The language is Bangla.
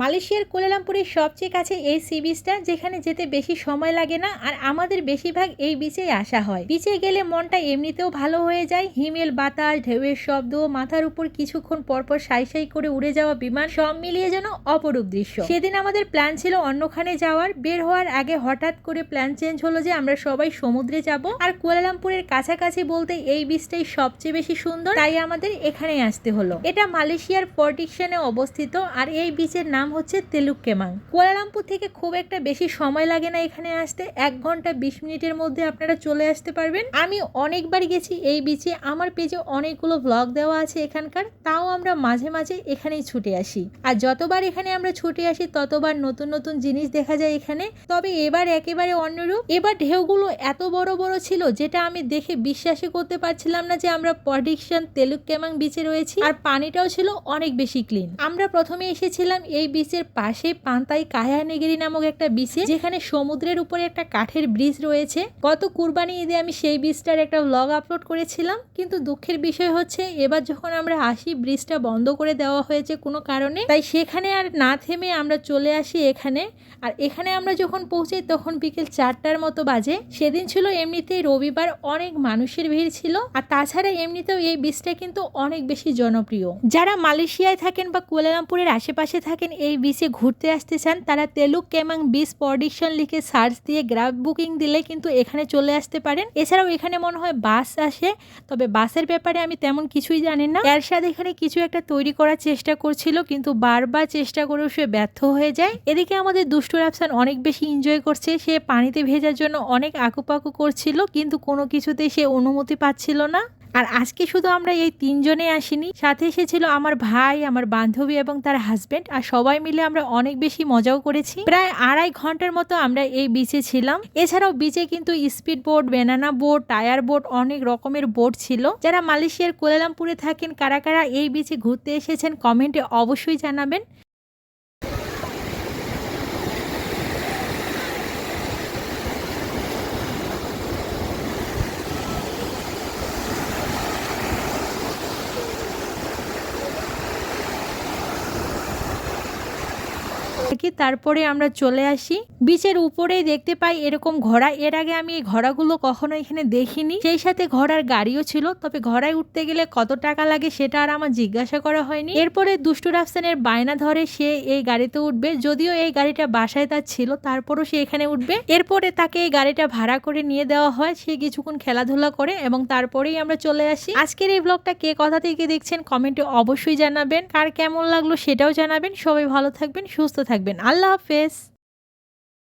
মালয়েশিয়ার কোলালামপুরের সবচেয়ে কাছে এই সি বিচটা, যেখানে যেতে বেশি সময় লাগে না আর আমাদের বেশিরভাগ এই বিচেই আসা হয়। বিচে গেলে মনটা এমনিতেও ভালো হয়ে যায়, হিমেল, বাতাস, ঢেউয়ের শব্দ, মাথার উপর কিছুক্ষণ পরপর সাই সাই করে উড়ে যাওয়া বিমান, সব মিলিয়ে যেন অপরূপ দৃশ্য। সেদিন আমাদের প্ল্যান ছিল অন্যখানে যাওয়ার। বের হওয়ার আগে হঠাৎ করে প্ল্যান চেঞ্জ হলো যে আমরা সবাই সমুদ্রে যাব। আর কুয়ালালামপুরের কাছাকাছি বলতে এই বিচটাই সবচেয়ে বেশি সুন্দর, তাই আমাদের এখানেই আসতে হলো। এটা মালয়েশিয়ার পর্টিকশনে অবস্থিত, আর এই বিচের নাম হচ্ছে তেলুক কেমাং। কুয়ালালামপুর থেকে খুব একটা বেশি সময় লাগে না এখানে আসতে। এক ঘণ্টা বিশ মিনিটের মধ্যে আপনারা চলে আসতে পারবেন। আমি অনেকবার গেছি এই বিচে আমার পেজে অনেকগুলো ব্লগ দেওয়া আছে এখানকার। তাও আমরা মাঝে মাঝে এখানেই ছুটে আসি। আর যতবার এখানে আমরা ছুটে আসি, ততবার নতুন নতুন জিনিস দেখা যায় এখানে। তবে এবার একেবারে অন্যরূপ। এবার ঢেউগুলো এত বড় বড় ছিল, যেটা আমি দেখে বিশ্বাসই করতে পারছিলাম না যে আমরা পডিকশন তেলুক কেমাং বিচে রয়েছি। আর পানিটাও ছিল অনেক বেশি ক্লিন আমরা প্রথমে এসেছিলাম এই বিচের পাশে পান্তাই কায়ানেগিরি নামক একটা বিচে যেখানে সমুদ্রের উপরে একটা কাঠের ব্রিজ রয়েছে। গত কুরবানি ঈদে আমি সেই ব্রিজটার একটা ব্লগ আপলোড করেছিলাম, কিন্তু দুঃখের বিষয় হচ্ছে, এবার যখন আমরা আসি, ব্রিজটা বন্ধ করে দেওয়া হয়েছে কোনো কারণে। তাই সেখানে আর না থেমে আমরা চলে আসি এখানে। আর এখানে আমরা যখন পৌঁছাই, তখন বিকেল চারটার মতো বাজে। সেদিন ছিল এমনিতেই রবিবার, অনেক মানুষের ভিড় ছিল। আর তাছাড়া এমনিতেও এই বিচটা কিন্তু অনেক বেশি জনপ্রিয়। যারা মালয়েশিয়ায় থাকেন বা কুয়ালালামপুরের আশেপাশে থাকেন এই বিচে ঘুরতে আসতে চান, তারা তেলুক কেমাং বিচ পডিকশন লিখে সার্চ দিয়ে গ্রাব বুকিং দিলে কিন্তু এখানে চলে আসতে পারেন। এছাড়াও এখানে মনে হয় বাস আসে, তবে বাসের ব্যাপারে আমি তেমন কিছুই জানি না। এরশাদ এখানে কিছু একটা তৈরি করার চেষ্টা করছিল, কিন্তু বারবার চেষ্টা করেও সে ব্যর্থ হয়ে যায়। এদিকে আমাদের দুষ্টু রাফসান অনেক বেশি এনজয় করছে, সে পানিতে ভেজার জন্য অনেক আকুপাকু করছিল, কিন্তু কোনো কিছুতেই সে অনুমতি পাচ্ছিল না। আর আজকে শুধু আমরা এই তিনজনে আসিনি। সাথে এসেছিল আমার ভাই, আমার বান্ধবী এবং তার হাজবেন্ড আর সবাই মিলে আমরা অনেক বেশি মজাও করেছি। প্রায় আড়াই ঘণ্টার মতো আমরা এই বিচে ছিলাম। এছাড়াও বিচে কিন্তু speed boat banana boat tyre boat অনেক রকমের বোট ছিল। যারা মালয়েশিয়ার কোলালামপুরে থাকেন, কারা কারা এই বিচে ঘুরতে এসেছেন কমেন্টে অবশ্যই জানাবেন। থাকি তারপরে আমরা চলে আসি। বিচের উপরেই দেখতে পাই এরকম ঘোড়া। এর আগে আমি এই ঘোড়াগুলো কখনো এখানে দেখিনি। সেই সাথে ঘোড়ার গাড়িও ছিল। তবে ঘোড়ায় উঠতে গেলে কত টাকা লাগে সেটা আর আমার জিজ্ঞাসা করা হয়নি। এরপরে দুষ্টু রাফসানের বায়না ধরে সে এই গাড়িতে উঠবে। যদিও এই গাড়িটা বাসায় তার ছিল, তারপরও সে এখানে উঠবে। এরপরে তাকে এই গাড়িটা ভাড়া করে নিয়ে দেওয়া হয়। সে কিছুক্ষণ খেলাধুলা করে এবং তারপরেই আমরা চলে আসি। আজকের এই ব্লগটা কে কথা থেকে দেখছেন কমেন্টে অবশ্যই জানাবেন। কার কেমন লাগল সেটাও জানাবেন। সবাই ভালো থাকবেন, সুস্থ থাকবেন। আল্লাহ হাফেজ।